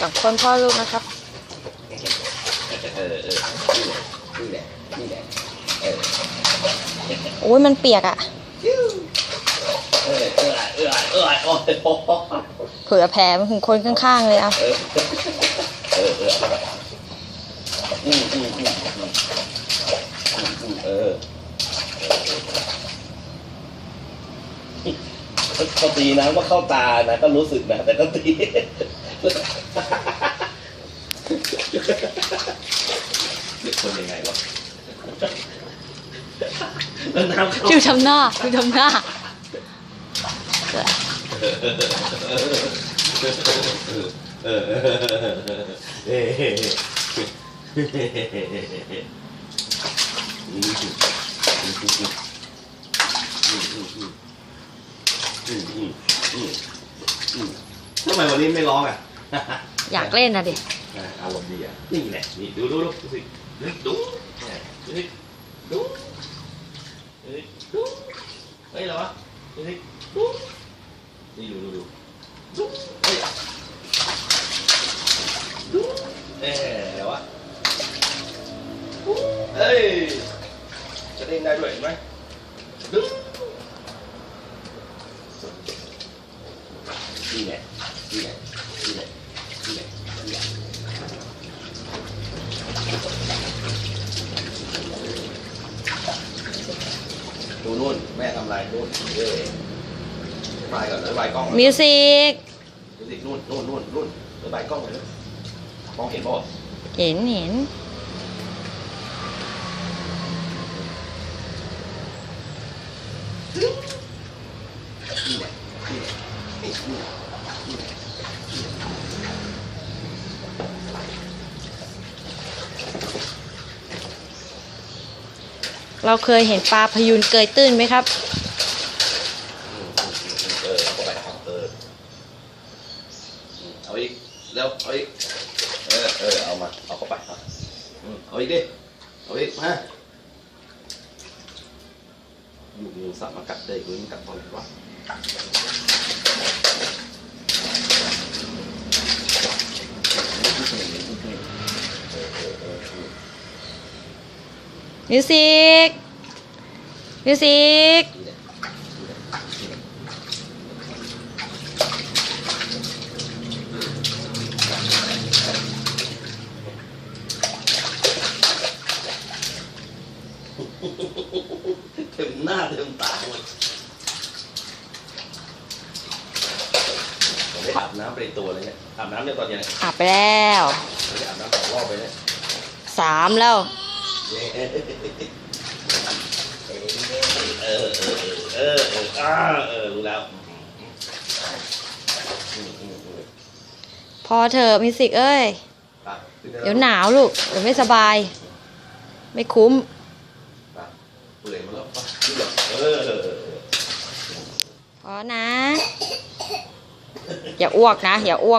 สองคนพ่อลูกนะครับ เออเออนี่แหละนี่แหละเออโอ้ยมันเปียกอะเออเออเออเออโอ้ยโอ้เผื่อแผลมันถึงคนข้างๆเลยอาเออเออเอออืมอืมอืมเออเขาตีนะว่าเข้าตานะก็รู้สึกนะแต่ก็ตี เด็กคนยังไงวะแล้วน้ำเข้าดูทำหน้าดูทำหน้าเออเออเออเออทำไมวันนี้ไม่ร้องอะ อยากเล่นนะดิอารมณ์ดีอะนี่แหละนี่ดูดูดูดูสิดูดูดูดูเฮ้ยอะไรวะดูดูนี่ดูดูดูดูเฮ้ยดูเอ๊ะอะไรวะดูเฮ้ยจะเล่นได้ด้วยเห็นไหมดูนี่แหละนี่แหละนี่แหละนี่แหละนี่แหละ ดูนู่นแม่ทำอะไรนู่นเอ้ยบายก่อนเลยบายกล้องมิวสิกดูสินู่นนู่นนู่นนู่นเลยบายกล้องเลยมองเห็นป่ะเห็นเห็นนี่แหละนี่แหละนี่นี่นี่แหละ เราเคยเห็นปลาพยูนเกยตื้นไหมครับ เออเข้าไปครับเออเอาอีกแล้วเอาอีกเออเออเอามาเอาเข้าไปครับอืมเอาอีกดิเอาอีกมาอยู่งูสับมากัดเลยกูมันกัดตอนไหนวะ มิวสิกมิวสิกนี่แหละนี่แหละนี่แหละเต็มหน้าเต็มตาหมดผมได้อาบน้ำไปในตัวเลยเนี่ยอาบน้ำเนี่ยตอนเย็นเนี่ยอาบไปแล้วไม่ได้อาบน้ำสองรอบไปเนี่ยสามแล้ว เออเออเออเออเอออ่าเออรู้แล้วพอเถอะมิสิกเอ้ย เดี๋ยวหนาวลูก เดี๋ยวไม่สบาย ไม่คุ้มพอนะ อย่าอ้วกนะ อย่าอ้วก